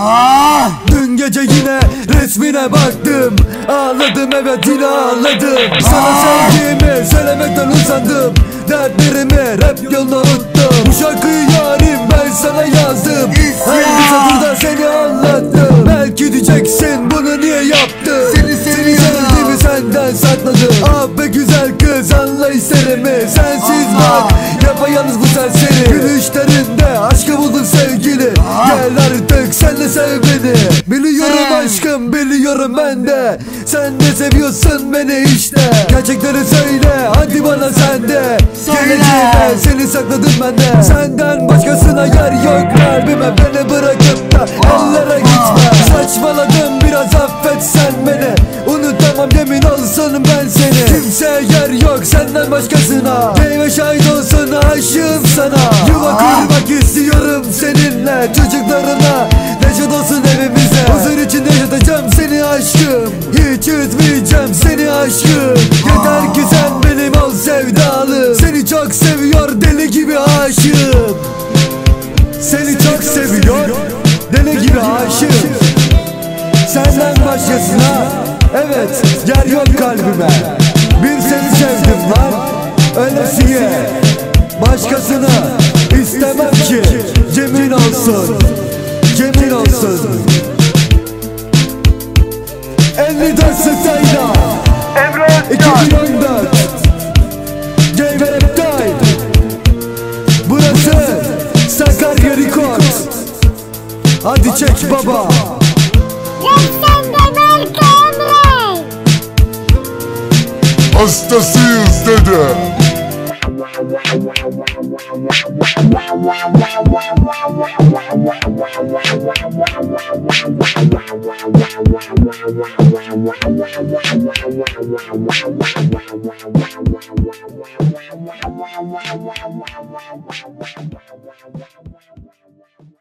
Ah! Dün gece yine resmine baktım. Ağladım evet yine ağladım. Sana ah! sevgimi Ah be güzel kız anla isterimi Sensiz bak yapayalnız bu serseri Gülüşlerinde aşkı buldum sevgili. Gel artık sen de sev beni. Biliyorum aşkım biliyorum ben de. Sen de seviyorsun beni işte. Gerçekleri söyle hadi bana sen de. Geleceğime seni sakladım ben de. Senden başkasına yer yok kalbime Beni Unutamam yemin olsun ben seni. Kimse yer yok senden başkasına. Deyve şahit olsun aşığım sana. Yuva kurmak istiyorum seninle Çocuklarına. Neşet olsun evimize. Huzur içinde yaşatacağım seni aşkım. Hiç üzmeyeceğim seni aşkım. Yeter ki sen benim ol sevdalım. Seni çok seviyor deli gibi aşığım. Seni çok seviyor deli gibi aşığım. Senden başkasına Evet yer yok kalbime. Bir seni sevdim lan. Öylesiye. Başkasını istemem ki. Cemin olsun. Cemin olsun. 54 Stayla Emre Özcan 2014 Game Rap Time Burası Sakarya Records Hadi çek baba. Gökten Anastasius Dede. Thank